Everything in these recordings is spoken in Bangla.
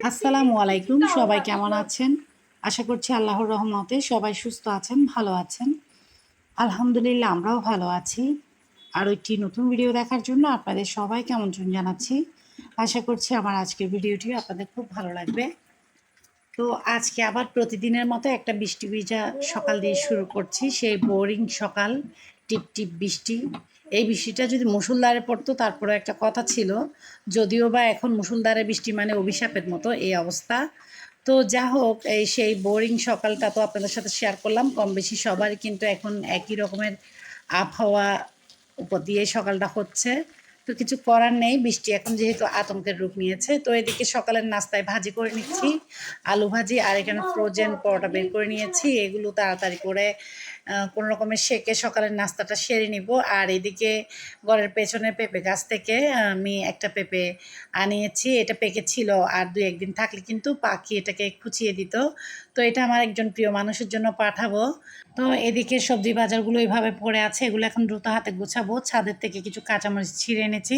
আসসালামু আলাইকুম সবাই কেমন আছেন? আশা করছি আল্লাহর রহমতে সবাই সুস্থ আছেন ভালো আছেন। আলহামদুলিল্লাহ আমরাও ভালো আছি। আর একটি নতুন ভিডিও দেখার জন্য আপনাদের সবাই কেমন জানাচ্ছি। আশা করছি আমার আজকের ভিডিওটি আপনাদের খুব ভালো লাগবে। তো আজকে আবার প্রতিদিনের মতো একটা বৃষ্টি ভিজা সকাল দিয়ে শুরু করছি সেই বোরিং সকাল। টিপ টিপ বৃষ্টি। এই বৃষ্টিটা যদি মুসুলদারে পড়তো তারপরে একটা কথা ছিল, যদিও বা এখন মুসুলদারে বৃষ্টি মানে অভিশাপের মতো এই অবস্থা। তো যা হোক, এই সেই বোরিং সকালটা তো আপনাদের সাথে শেয়ার করলাম। কম বেশি সবারই কিন্তু এখন একই রকমের আবহাওয়া উপর দিয়ে সকালটা হচ্ছে। তো কিছু করার নেই, বৃষ্টি এখন যেহেতু আতঙ্কের রূপ নিয়েছে, তো এদিকে সকালের নাস্তায় ভাজি করে নিচ্ছি, আলু ভাজি আর এখানে ফ্রোজেন পরোটা বের করে নিয়েছি, এগুলো তাড়াতাড়ি করে কোনো রকমের সেকে সকালের নাস্তাটা সেরে নিব। আর এদিকে ঘরের পেছনে পেঁপে গাছ থেকে আমি একটা পেঁপে আনিয়েছি, এটা পেকেছিল আর দু একদিন থাকলে কিন্তু পাখি এটাকে খুচিয়ে দিত। তো এটা আমার একজন প্রিয় মানুষের জন্য পাঠাবো। তো এদিকে সবজি বাজারগুলো এইভাবে পড়ে আছে, এগুলো এখন দ্রুত হাতে গোছাবো। ছাদের থেকে কিছু কাঁচামরিচ ছিঁড়ে এনেছি।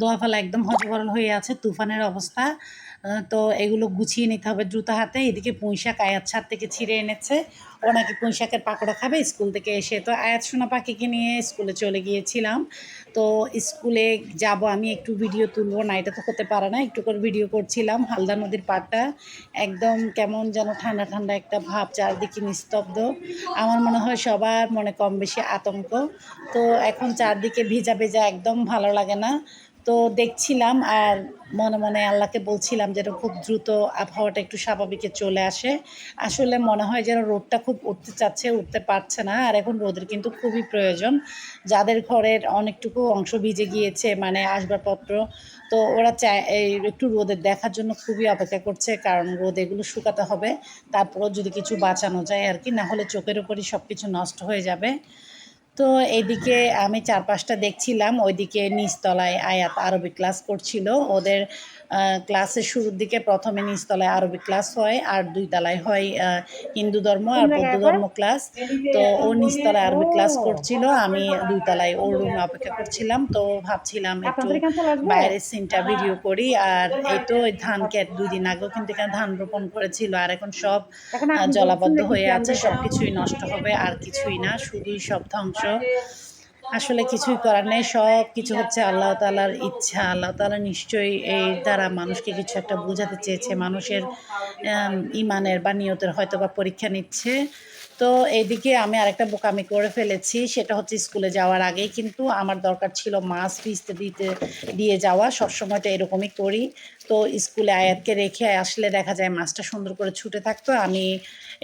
দোয়া ফেলা একদম হজবরল হয়ে আছে, তুফানের অবস্থা। তো এগুলো গুছিয়ে নিতে হবে দ্রুত হাতে। এদিকে পুঁইশাক আয়াত ছাদ থেকে ছিঁড়ে এনেছে। ও নাকি পুঁইশাকের পাকোড়া খাবে? স্কুল থেকে এসে তো আয়াত সোনা পাখিকে নিয়ে স্কুলে চলে গিয়েছিলাম। তো স্কুলে যাব আমি, একটু ভিডিও তুলবো। না, এটা তো হতে পারে না। একটু করে ভিডিও করছিলাম। হালদা নদীর পাড়টা একদম কেমন যেন ঠান্ডা ঠান্ডা একটা ভাব, চারদিকে নিস্তব্ধ। আমার মনে হয় সবার মনে কম বেশি আতঙ্ক। তো এখন চারদিকে ভিজা ভেজা একদম ভালো লাগে না। তো দেখছিলাম আর মনে মনে আল্লাহকে বলছিলাম যেন খুব দ্রুত আবহাওয়াটা একটু স্বাভাবিকে চলে আসে। আসলে মনে হয় যেন রোদটা খুব উঠতে চাচ্ছে, উঠতে পারছে না। আর এখন রোদের কিন্তু খুবই প্রয়োজন। যাদের ঘরের অনেকটুকু অংশ ভিজে গিয়েছে মানে আসবাবপত্র, তো ওরা চায় এই একটু রোদের দেখার জন্য খুবই অপেক্ষা করছে। কারণ রোদ এগুলো শুকাতে হবে। তারপরও যদি কিছু বাঁচানো যায় আর কি, না হলে চোখের উপরই সব কিছু নষ্ট হয়ে যাবে। তো এদিকে আমি চার পাঁচটা দেখছিলাম ওইদিকে নিচতলায় আয়াত আরবি ক্লাস করছিল। ওদের ক্লাসের শুরুর দিকে প্রথমে নিচতলায় আরবি ক্লাস হয় আর দুই তলায় হয় হিন্দু ধর্ম আর বৌদ্ধ ধর্ম ক্লাস। তো ও নিচতলায় আরবি ক্লাস করছিল আমি দুই তলায় ওর রুমে অপেক্ষা করছিলাম তো ভাবছিলাম একটু বাইরের সিনটা ভিডিও করি আর এই তো ওই ধান ক্ষেত দুই দিন আগেও কিন্তু এখানে ধান রোপণ করেছিল আর এখন সব জলাবদ্ধ হয়ে আছে সব কিছুই নষ্ট হবে আর কিছুই না শুধুই সব ধ্বংস। আসলে কিছুই করার নেই, সব কিছু হচ্ছে আল্লাহ তালার ইচ্ছা, আল্লাহ তালা নিশ্চয়ই এই দ্বারা মানুষকে কিছু একটা বোঝাতে চেয়েছে, মানুষের ইমানের বা নিয়তের হয়তো বা পরীক্ষা নিচ্ছে। তো এইদিকে আমি আরেকটা বোকামি করে ফেলেছি, সেটা হচ্ছে স্কুলে যাওয়ার আগেই, কিন্তু আমার দরকার ছিল মাছ ভিজতে দিতে, দিয়ে যাওয়া, সবসময় তো এরকমই করি। তো স্কুলে আয়াতকে রেখে আসলে দেখা যায় মাছটা সুন্দর করে ছুটে থাকতো। আমি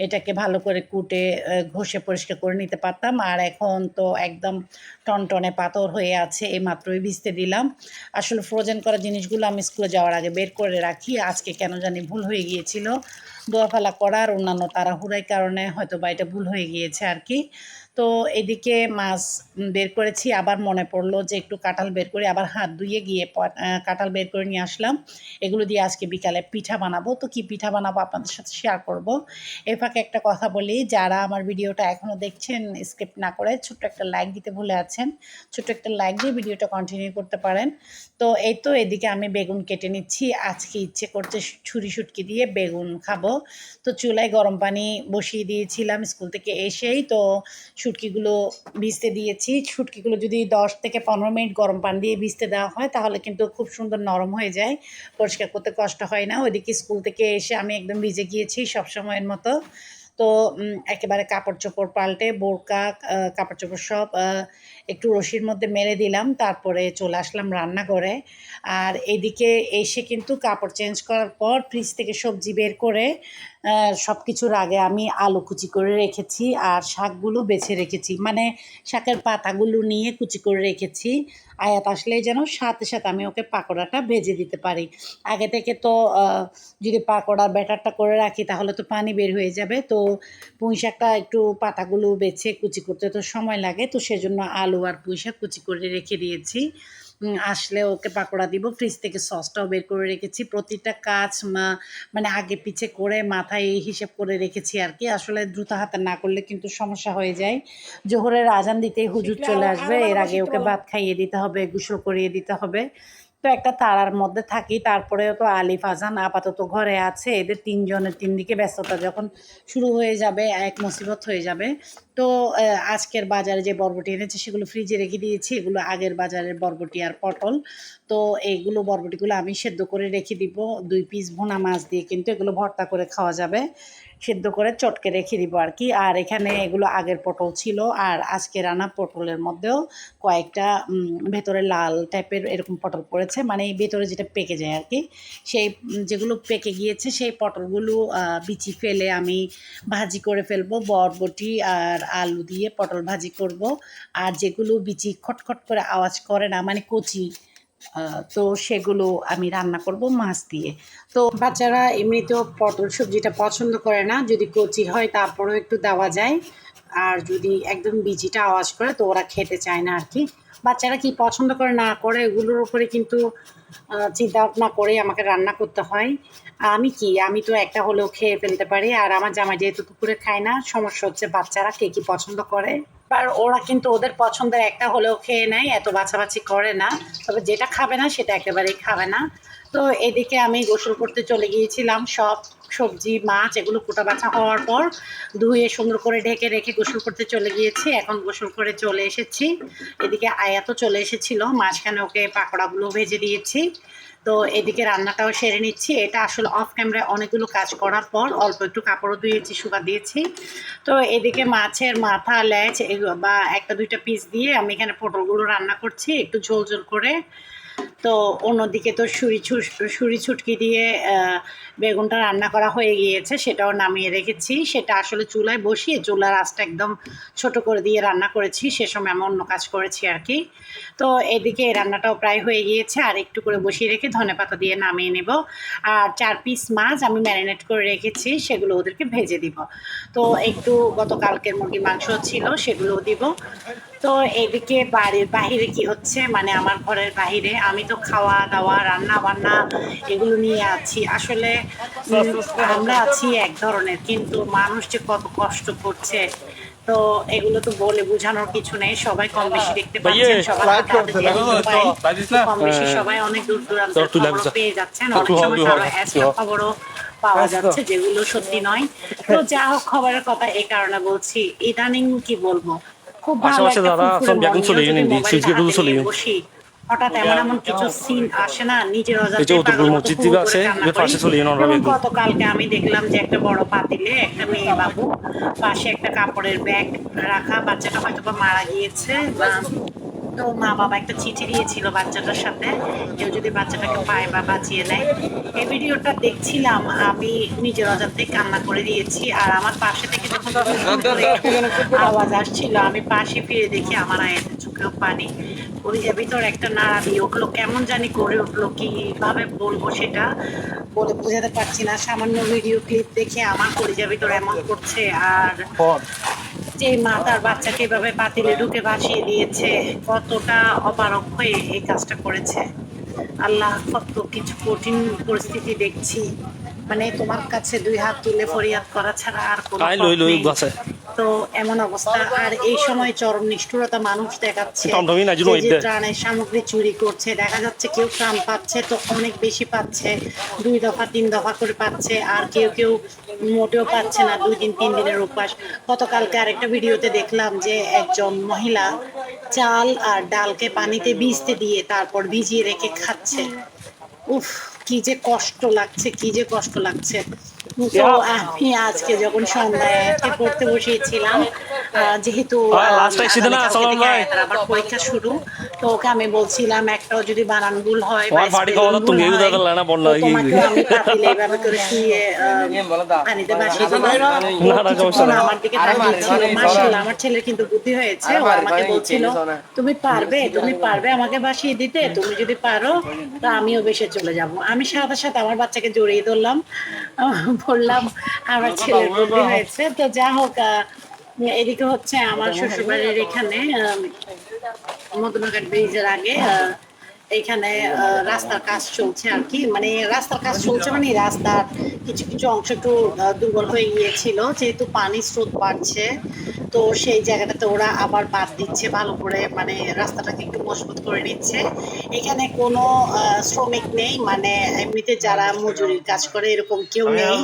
এটাকে ভালো করে কুটে ঘষে পরিষ্কার করে নিতে পারতাম। আর এখন তো একদম টনটনে পাথর হয়ে আছে এই মাত্রই ভিজতে দিলাম। আসলে ফ্রোজেন করা জিনিসগুলো আমি স্কুলে যাওয়ার আগে বের করে রাখি। আজকে কেন জানি ভুল হয়ে গিয়েছিল। দোয়াফালা করার অন্যান্য তারা তাড়াহুড়ার কারণে হয়তো বা এটা ভুল হয়ে গিয়েছে আর কি। তো এদিকে মাছ বের করেছি, আবার মনে পড়ল যে একটু কাঁঠাল বের করে আবার হাত ধুয়ে গিয়ে কাঁঠাল বের করে নিয়ে আসলাম। এগুলো দিয়ে আজকে বিকালে পিঠা বানাবো। তো কি পিঠা বানাবো আপনাদের সাথে শেয়ার করব। এ ফাঁকে একটা কথা বলি, যারা আমার ভিডিওটা এখনও দেখছেন স্কিপ না করে ছোট্ট একটা লাইক দিতে ভুলে আছেন, ছোট্ট একটা লাইক দিয়ে ভিডিওটা কন্টিনিউ করতে পারেন। তো এই তো এদিকে আমি বেগুন কেটে নিচ্ছি। আজকে ইচ্ছে করছে ছুরি সুটকি দিয়ে বেগুন খাব। তো চুলায় গরম পানি বসিয়ে দিয়েছিলাম স্কুল থেকে এসেই। তো শুটকিগুলো ভিজতে দিয়েছি। শুটকিগুলো যদি দশ থেকে পনেরো মিনিট গরম পানি দিয়ে ভিজতে দেওয়া হয়, তাহলে কিন্তু খুব সুন্দর নরম হয়ে যায়। পরিষ্কার করতে কষ্ট হয় না। ওইদিকে স্কুল থেকে এসে আমি একদম ভিজে গিয়েছি সব সময়ের মতো। তো একেবারে কাপড় চোপড় পাল্টে বোরকা কাপড় চোপড় সব একটু রশির মধ্যে মেরে দিলাম। তারপরে চলে আসলাম রান্না করে আর এদিকে এসে কিন্তু কাপড় চেঞ্জ করার পর ফ্রিজ থেকে সবজি বের করে সব কিছুর আগে আমি আলু কুচি করে রেখেছি আর শাকগুলো বেছে রেখেছি। মানে শাকের পাতাগুলো নিয়ে কুচি করে রেখেছি। আয়াত আসলে যেন সাথে সাথে আমি ওকে পাকোড়াটা ভেজে দিতে পারি। আগে থেকে তো যদি পাকোড়ার ব্যাটারটা করে রাখি তাহলে তো পানি বের হয়ে যাবে। তো পুঁই শাকটা একটু পাতাগুলো বেছে কুচি করতে তো সময় লাগে। তো সেজন্য আলু আর পুঁই শাক কুচি করে রেখে দিয়েছি। আসলে ওকে পাকোড়া দিব ফ্রিজ থেকে সসটাও বের করে রেখেছি। প্রতিটা কাজ মা মানে আগে পিছে করে মাথায় এই হিসেব করে রেখেছি আর কি। আসলে দ্রুত হাতে না করলে কিন্তু সমস্যা হয়ে যায়। জোহরের আজান দিতেই হুজুর চলে আসবে। এর আগে ওকে ভাত খাইয়ে দিতে হবে গোসল করিয়ে দিতে হবে। তো একটা তারার মধ্যে থাকি, তারপরেও তো আলিফ, আজান আপাতত ঘরে আছে। এদের তিনজনের তিন দিকে ব্যস্ততা যখন শুরু হয়ে যাবে, এক মুসিবত হয়ে যাবে। তো আজকের বাজারে যে বরবটি এনেছে, সেগুলো ফ্রিজে রেখে দিয়েছি। এগুলো আগের বাজারের বরবটি আর পটল। তো, এইগুলো বরবটিগুলো আমি সেদ্ধ করে রেখে দিব। দুই পিস ভুনা মাছ দিয়ে কিন্তু এগুলো ভর্তা করে খাওয়া যাবে। সেদ্ধ করে চটকে রেখে দিব আর কি। আর এখানে এগুলো আগের পটল ছিল। আর আজকে রানা পটলের মধ্যেও কয়েকটা ভেতরে লাল টাইপের এরকম পটল পড়েছে মানে ভেতরে যেটা পেকে যায় আর কি সেই যেগুলো পেকে গিয়েছে সেই পটলগুলো বিচি ফেলে আমি ভাজি করে ফেলব, বরবটি আর আলু দিয়ে পটল ভাজি করব। আর যেগুলো বিচি খটখট করে আওয়াজ করে না মানে কচি তো সেগুলো আমি রান্না করব মাছ দিয়ে। তো বাচ্চারা এমনিতেও পটল সবজিটা পছন্দ করে না, যদি কচি হয় তারপরেও একটু দেওয়া যায়। আর যদি একদম বিচিটা আওয়াজ করে, তো ওরা খেতে চায় না আর কি বাচ্চারা কি পছন্দ করে না করে, এগুলোর উপরে কিন্তু চিন্তা ভাবনা করে আমাকে রান্না করতে হয়। আমি কি, আমি তো একটা হলেও খেয়ে ফেলতে পারি, আর আমার জামাই যেহেতু দুপুরে খায় না, সমস্যা হচ্ছে বাচ্চারা কে কি পছন্দ করে। আর ওরা কিন্তু ওদের পছন্দের একটা হলেও খেয়ে নেয়, এত বাছাবাছি করে না। তবে যেটা খাবে না, সেটা একেবারেই খাবে না। তো এদিকে আমি গোসল করতে চলে গিয়েছিলাম। সব সবজি, মাছ এগুলো কুটা বাছা হওয়ার পর ধুয়ে সুন্দর করে ঢেকে রেখে গোসল করতে চলে গিয়েছি। এখন গোসল করে চলে এসেছি। এদিকে আয়াতও চলে এসেছিল। মাঝখানে ওকে পাকোড়াগুলো ভেজে দিয়েছি। তো এদিকে রান্নাটাও সেরে নিচ্ছি। এটা আসলে অফ ক্যামেরায় অনেকগুলো কাজ করার পর অল্প একটু কাপড়ও ধুয়েছি শুকা দিয়েছি। তো এদিকে মাছের মাথা ল্যাচ বা একটা দুইটা পিস দিয়ে আমি এখানে পটলগুলো রান্না করছি। একটু ঝোল ঝোল করে তো অন্যদিকে তো সুরি সুরি ছুটকি দিয়ে বেগুনটা রান্না করা হয়ে গিয়েছে, সেটাও নামিয়ে রেখেছি। সেটা আসলে চুলায় বসিয়ে চুলার আঁচটা একদম ছোট করে দিয়ে রান্না করেছি, সে সময় আমি অন্য কাজ করেছি আর কি। তো এদিকে রান্নাটাও প্রায় হয়ে গিয়েছে, আর একটু করে বসিয়ে রেখে ধনে পাতা দিয়ে নামিয়ে নেব। আর চার পিস মাছ আমি ম্যারিনেট করে রেখেছি, সেগুলো ওদেরকে ভেজে দিব। তো একটু গতকালকের মুরগির মাংস ছিল, সেগুলোও দিব। তো এদিকে বাড়ির বাহিরে কি হচ্ছে? মানে আমার ঘরের বাহিরে আমি তো খাওয়া দাওয়া রান্না বান্না এগুলো নিয়ে আছি। আসলে আমরা আছি এক ধরনের কিন্তু মানুষ যে কত কষ্ট করছে তো এগুলো তো বলে বোঝানোর কিছু নেই। সবাই কম বেশি দেখতে পাচ্ছেন মোবাইল। কম বেশি সবাই অনেক দূর দূরান্ত। পেয়ে যাচ্ছেন। অনেক সময়। খবরও পাওয়া যাচ্ছে যেগুলো সত্যি নয়। তো যা হোক খবরের কথা এই কারণে বলছি ইদানিং কি বলব? আশেপাশে যারা আছেন, ব্যাগুন চলে নিয়ে গেলেন, সুইচ গেট চলে নিয়ে হঠাৎ এমন এমন কিছু সিন আসে না নিজের যে উত্তরপুর মসজিদ দিকে আছে, এর পাশে চলে গেলেন ওরা গতকালকে আমি দেখলাম যে একটা বড় পাতিলে একটা মেয়ে বাবু পাশে একটা কাপড়ের ব্যাগ রাখা বাচ্চাটা হয়তো বা মারা গিয়েছে তো মা বাবা একটা চিঠি দিয়েছিল বাচ্চাটার সাথে কেউ যদি বাচ্চাটাকে পায় বা বাঁচিয়ে নেয়। এই ভিডিওটা দেখছিলাম, আমি নিজের অজান্তে কান্না করে দিয়েছি, আর আমার পাশে থেকে যখন আওয়াজ আসছিল, আমি পাশে ফিরে দেখি আমার আয়ের চোখেও পানি। কলিজার ভিতর একটা নাড়া দিয়ে উঠল কেমন জানি করে উঠল, কীভাবে বলব সেটা? বলে বোঝাতে পারছি না, সামান্য ভিডিও ক্লিপ দেখে আমার কলিজার ভিতর এমন করছে, আর যে মা তার বাচ্চাকে এভাবে বাতিলে ঢুকে ভাসিয়ে দিয়েছে কতটা অপারক হয়ে এই কাজটা করেছে। আল্লাহ কত কিছু কঠিন পরিস্থিতি দেখছি। মানে তোমার কাছে দুই হাত তুলে ফরিয়াদ করা ছাড়া আর কোনো তো এমন অবস্থা। আর এই সময় চরম নিষ্ঠুরতা মানুষ দেখাচ্ছে। ত্রাণের সামগ্রী চুরি করছে দেখা যাচ্ছে কেউ ত্রাণ পাচ্ছে তো অনেক বেশি পাচ্ছে। দুই দফা তিন দফা করে পাচ্ছে আর কেউ কেউ মোটেও পাচ্ছে না দুই দিন তিন দিনের উপাস গতকালকে আরেকটা ভিডিওতে দেখলাম যে একজন মহিলা চাল আর ডালকে পানিতে ভিজতে দিয়ে তারপর ভিজিয়ে রেখে খাচ্ছে। উফ কি যে কষ্ট লাগছে কি যে কষ্ট লাগছে। তো আমি আজকে যখন সন্ধ্যায় পড়তে বসিয়েছিলাম আহ, যেহেতু হয়, পরীক্ষা শুরু তো ওকে আমি বলছিলাম একটাও যদি বানান ভুল হয় বা তো ভুল হয়, তো তোমাকে আমি পাতিলে এভাবে করে শুয়ে পানিতে ভাসিয়ে। আমার দিকে তাকিয়েছিল মাশাআল্লাহ আমার ছেলের কিন্তু বুদ্ধি হয়েছে ও আমাকে বলছিল তুমি পারবে তুমি পারবে আমাকে বাসিয়ে দিতে তুমি যদি পারো তা আমিও বেশে চলে যাব। আমি সাথে সাথে আমার বাচ্চাকে জড়িয়ে ধরলাম বললাম আমার ছেলের বুদ্ধি হয়েছে তো যা হোক এদিকে হচ্ছে আমার শ্বশুরবাড়ির এখানে মদনঘাট ব্রিজের আগে এইখানে রাস্তার কাজ চলছে আর কি। মানে রাস্তার কাজ চলছে মানে রাস্তার কিছু কিছু অংশ একটু দুর্বল হয়ে গিয়েছিল। যেহেতু পানির স্রোত বাড়ছে তো সেই জায়গাটাতে ওরা আবার বাদ দিচ্ছে ভালো করে। মানে রাস্তাটাকে একটু মজবুত করে নিচ্ছে। এখানে কোনো শ্রমিক নেই। মানে এমনিতে যারা মজুরির কাজ করে এরকম কেউ নেই।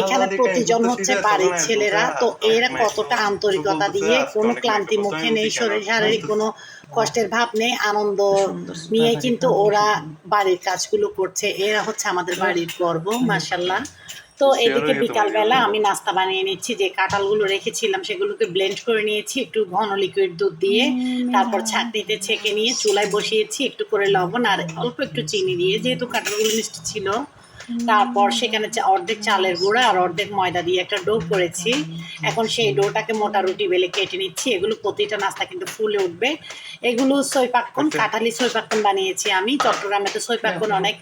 এখানে প্রতিজন হচ্ছে বাড়ির ছেলেরা। তো এরা কতটা আন্তরিকতা দিয়ে কোনো ক্লান্তি মুখে নেই শরীর শারীরিক কোনো কষ্টের ভাব নেই আনন্দ নিয়ে কিন্তু ওরা বাড়ির কাজগুলো করছে। এরা হচ্ছে আমাদের বাড়ির গর্ব মার্শাল্লাহ তো এদিকে বিকালবেলা আমি নাস্তা বানিয়ে নিচ্ছি যে কাঁঠালগুলো রেখেছিলাম সেগুলোকে ব্লেন্ড করে নিয়েছি একটু ঘন লিকুইড দুধ দিয়ে। তারপর ছাঁকনিতে ছেঁকে নিয়ে চুলায় বসিয়েছি একটু করে লবণ আর অল্প একটু চিনি দিয়ে। যেহেতু কাঁঠালগুলো মিষ্টি ছিল তারপর সেখানে অর্ধেক চালের গুঁড়া আর অর্ধেক ময়দা দিয়ে একটা ডো করেছি। এখন সেই ডোটাকে মোটা রুটি বেলে কেটে নিচ্ছি। এগুলো প্রতিটা নাস্তা কিন্তু ফুলে উঠবে। এগুলো সৈপাক্কন কাঁঠালি সৈপাক্কন বানিয়েছি আমি। চট্টগ্রামে তো সৈপাক্কন অনেক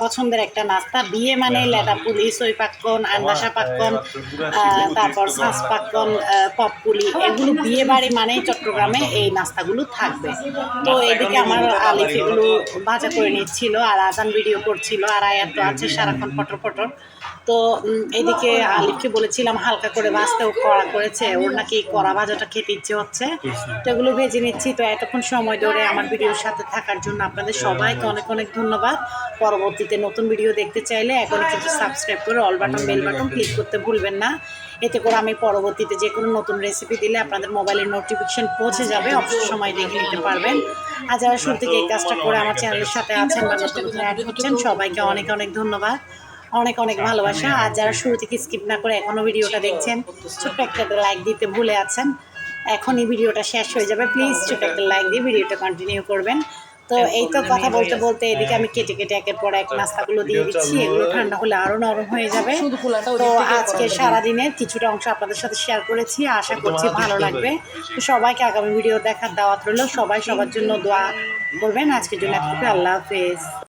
পছন্দের একটা নাস্তা। বিয়ে মানে লেটা পুলি সৈপাক্কন আন্দাসা আহ, তারপর সাস পাক্কন পপ পুলি এগুলো বিয়ে বাড়ি মানেই চট্টগ্রামে এই নাস্তাগুলো থাকবে। তো এদিকে আমার আলিফ এগুলো ভাজা করে নিচ্ছিল আর আজান ভিডিও করছিল আর আয়াত তো আছে সারাক্ষণ পটর পটর তো এদিকে আলিফকে বলেছিলাম হালকা করে ভাজতে ও কড়া করেছে ওর নাকি কড়া ভাজাটা খেতে ইচ্ছে হচ্ছে। তো এগুলো ভেজে নিচ্ছি। তো এতক্ষণ সময় ধরে আমার ভিডিওর সাথে থাকার জন্য আপনাদের সবাইকে অনেক। অনেক ধন্যবাদ। পরবর্তীতে নতুন ভিডিও দেখতে চাইলে এখন কিন্তু সাবস্ক্রাইব করে all button bell button click করতে ভুলবেন না। এতে করে আমি পরবর্তীতে যে কোনো নতুন রেসিপি দিলে আপনাদের মোবাইলের নোটিফিকেশন পৌঁছে যাবে। অবসর সময় দেখে নিতে পারবেন। আর যারা শুরু থেকে এই কাজটা করে আমার চ্যানেলের সাথে আছেন বা নতুন নতুন অ্যাড হচ্ছেন সবাইকে অনেক অনেক ধন্যবাদ। অনেক অনেক ভালোবাসা। আর যারা শুরু থেকে স্কিপ না করে এখনও ভিডিওটা দেখছেন ছোট্ট একটা লাইক দিতে ভুলে আছেন এখনই ভিডিওটা শেষ হয়ে যাবে। প্লিজ ছোট্ট একটা লাইক দিয়ে ভিডিওটা কন্টিনিউ করবেন। তো এই তো কথা বলতে বলতে এদিকে আমি কেটে কেটে একের পর এক নাস্তাগুলো দিয়ে দিচ্ছি এগুলো ঠান্ডা হলে আরও নরম হয়ে যাবে। তো আজকে সারাদিনের কিছুটা অংশ আপনাদের সাথে শেয়ার করেছি আশা করছি ভালো লাগবে। তো সবাইকে আগামী ভিডিও দেখার দাওয়াত রইল। সবাই সবার জন্য দোয়া করবেন। আজকের জন্য আল্লাহ হাফেজ।